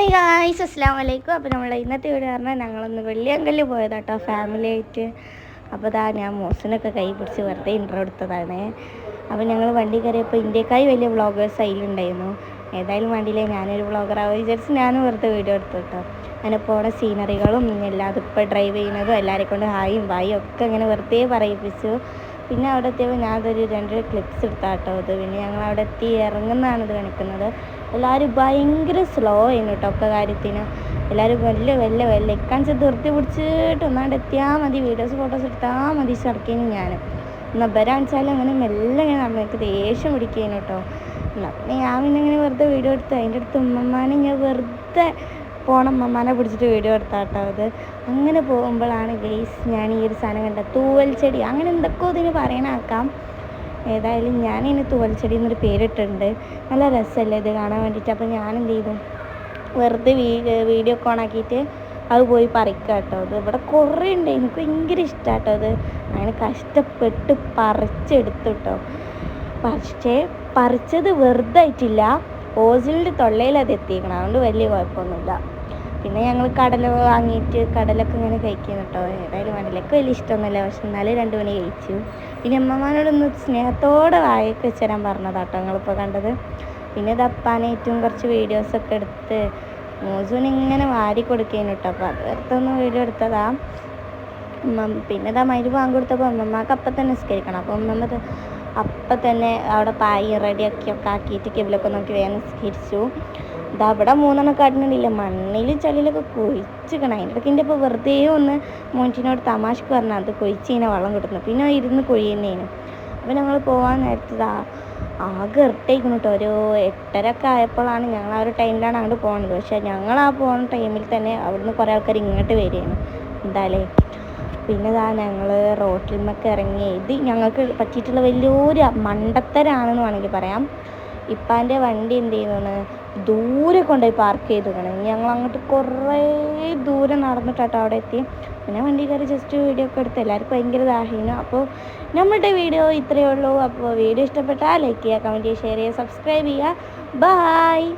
Hi guys അസ്സാം വലൈക്കും അപ്പോൾ നമ്മൾ ഇന്നത്തെ വീഡിയോ പറഞ്ഞാൽ ഞങ്ങളൊന്ന് വെള്ളിയങ്കല്ല് പോയതാട്ടോ ഫാമിലി ആയിട്ട്. അപ്പോൾ ഇതാ ഞാൻ മോസിനൊക്കെ കൈ പിടിച്ച് വെറുതെ ഇൻട്രോ എടുത്തതാണ്. അപ്പോൾ ഞങ്ങൾ വണ്ടി കയറിയപ്പോൾ ഇന്ത്യക്കായി വലിയ വ്ളോഗേഴ്സ് അതിലുണ്ടായിരുന്നു. ഏതായാലും വണ്ടിയിലെ ഞാനൊരു വ്ളോഗറാവും വിചാരിച്ച് ഞാനും വെറുതെ വീഡിയോ എടുത്തു കേട്ടോ. അങ്ങനെ പോണ സീനറികളും എല്ലാം ഇപ്പോൾ ഡ്രൈവ് ചെയ്യുന്നതും എല്ലാവരെ കൊണ്ട് ഹായും ബായും ഒക്കെ ഇങ്ങനെ വെറുതെ പറയിപ്പിച്ചു. പിന്നെ അവിടെ എത്തിയപ്പോൾ ഞാൻ അതൊരു രണ്ട് ക്ലിപ്സ് എടുത്താട്ടോ ഇത്. പിന്നെ ഞങ്ങൾ അവിടെ എത്തി ഇറങ്ങുന്നതാണ് ഇത് കാണിക്കുന്നത്. എല്ലാവരും ഭയങ്കര സ്ലോ ആയിരുന്നു കേട്ടോ ഒക്കെ കാര്യത്തിന്. എല്ലാവരും വലിയ വലിയ വലിയ. ഇക്കാണിച്ച് ധൃതി പിടിച്ചിട്ട് ഒന്നാണ്ട് എത്തിയാൽ മതി. വീഡിയോസ് ഫോട്ടോസ് എടുത്താൽ മതി. ചടക്കേനും ഞാൻ എന്നാൽ ബരാണിച്ചാലും അങ്ങനെ മെല്ലെ ഇങ്ങനെ നടന്നു എനിക്ക് ദേഷ്യം പിടിക്കേനു കേട്ടോ എന്നാൽ പിന്നെ ഞാൻ പിന്നെ ഇങ്ങനെ വെറുതെ വീഡിയോ എടുത്ത്. അതിന്റെ അടുത്ത് ഉമ്മമാനെ ഞാൻ വെറുതെ പോണ മന പിടിച്ചിട്ട് വീഡിയോ എടുത്താട്ടോ അത് അങ്ങനെ പോകുമ്പോഴാണ് ഗെയ്സ് ഞാൻ ഈ ഒരു സാധനം കണ്ട തൂവൽ ചെടി. അങ്ങനെ എന്തൊക്കെയോ ഇതിന് പറയണാക്കാം ഏതായാലും ഞാൻ ഇതിന് തൂവൽ ചെടി എന്നൊരു പേരിട്ടുണ്ട് നല്ല രസമല്ലേ ഇത് കാണാൻ വേണ്ടിയിട്ട്. അപ്പോൾ ഞാൻ എന്ത് ചെയ്തു? വെറുതെ വീഡിയോ ഒക്കെ ഓണാക്കിയിട്ട് അത് പോയി പറിക്കുക കേട്ടോ അത് ഇവിടെ കുറേ ഉണ്ട്. എനിക്ക് ഭയങ്കര ഇഷ്ടമാട്ടോ അത് അങ്ങനെ കഷ്ടപ്പെട്ട് പറിച്ചെടുത്തു കേട്ടോ പക്ഷേ പറിച്ചത് വെറുതെ ആയിട്ടില്ല. ഓസിലിന്റെ തൊള്ളയിൽ അത് എത്തിക്കണം അതുകൊണ്ട് വലിയ കുഴപ്പമൊന്നുമില്ല. പിന്നെ ഞങ്ങൾ കടല വാങ്ങിയിട്ട് കടലൊക്കെ ഇങ്ങനെ കഴിക്കുന്നു കേട്ടോ ഏതായാലും കടലൊക്കെ വലിയ ഇഷ്ടമൊന്നുമില്ല. പക്ഷെ എന്നാലും രണ്ട് മണി കഴിച്ചു. പിന്നെ അമ്മമാരോടൊന്ന് സ്നേഹത്തോടെ വായൊക്കെ വെച്ച് തരാൻ പറഞ്ഞതാട്ടോ ഞങ്ങളിപ്പോൾ കണ്ടത്. പിന്നെ അപ്പാനായിട്ടും കുറച്ച് വീഡിയോസൊക്കെ എടുത്ത് മോസുവിന് ഇങ്ങനെ വാരി കൊടുക്കേനു കേട്ടോ അപ്പോൾ അത് വീഡിയോ എടുത്തതാ. പിന്നെ ഇതാ മൈര് പാങ്ക് കൊടുത്തപ്പോൾ അമ്മമ്മക്ക് അപ്പം തന്നെ നിസ്കരിക്കണം. അപ്പോൾ അമ്മമ്മ അപ്പം തന്നെ അവിടെ പായി റെഡിയാക്കി ഒക്കെ ആക്കിയിട്ട് കിബിലൊക്കെ നോക്കി വേഗം നിസ്കരിച്ചു. ഇതാ അവിടെ മൂന്നെണ്ണം കാട്ടുന്നില്ല മണ്ണിൽ ചളിയിലൊക്കെ കുഴിച്ചിക്കണം. അതിന്റെ ഇടയ്ക്ക് എന്റെ ഇപ്പോൾ വെറുതെ ഒന്ന് മോന്റിനോട് തമാശക്ക് പറഞ്ഞാൽ അത് കുഴിച്ച് ഇങ്ങനെ വെള്ളം കിട്ടുന്നു. പിന്നെ ഇരുന്ന് കുഴിയുന്നതിന് അപ്പോൾ ഞങ്ങൾ പോകാൻ നേരത്തതാ ആകെ ഇരട്ടയിക്കുന്നു കേട്ടോ. ഒരു എട്ടര ഒക്കെ ആയപ്പോഴാണ് ഞങ്ങൾ ആ ഒരു ടൈമിലാണ് അങ്ങോട്ട് പോകുന്നത് പക്ഷേ ഞങ്ങൾ ആ പോകുന്ന ടൈമിൽ തന്നെ അവിടുന്ന് കുറേ ആൾക്കാർ ഇങ്ങോട്ട് വരികയാണ്. എന്തായാലേ പിന്നെ ഇതാ ഞങ്ങൾ റോട്ടിൽ നിന്നൊക്കെ ഇറങ്ങി. ഇത് ഞങ്ങൾക്ക് പറ്റിയിട്ടുള്ള വലിയൊരു മണ്ടത്തരാണെന്ന് വേണമെങ്കിൽ പറയാം. ഇപ്പാന്റെ വണ്ടി എന്ത് ചെയ്യുന്നതാണ് ദൂരെ കൊണ്ടുപോയി പാർക്ക് ചെയ്തിരിക്കണം ഞങ്ങൾ അങ്ങോട്ട് കുറേ ദൂരെ നടന്നിട്ടാട്ടോ അവിടെ എത്തി. പിന്നെ വണ്ടി കയറി ജസ്റ്റ് വീഡിയോ ഒക്കെ എടുത്ത് എല്ലാവർക്കും ഭയങ്കര ദാഹീനം. അപ്പോൾ നമ്മുടെ വീഡിയോ ഇത്രയേ ഉള്ളൂ. അപ്പോൾ വീഡിയോ ഇഷ്ടപ്പെട്ടാൽ ലൈക്ക് ചെയ്യുക കമന്റ് ചെയ്യുക ഷെയർ ചെയ്യുക സബ്സ്ക്രൈബ് ചെയ്യുക. ബായ്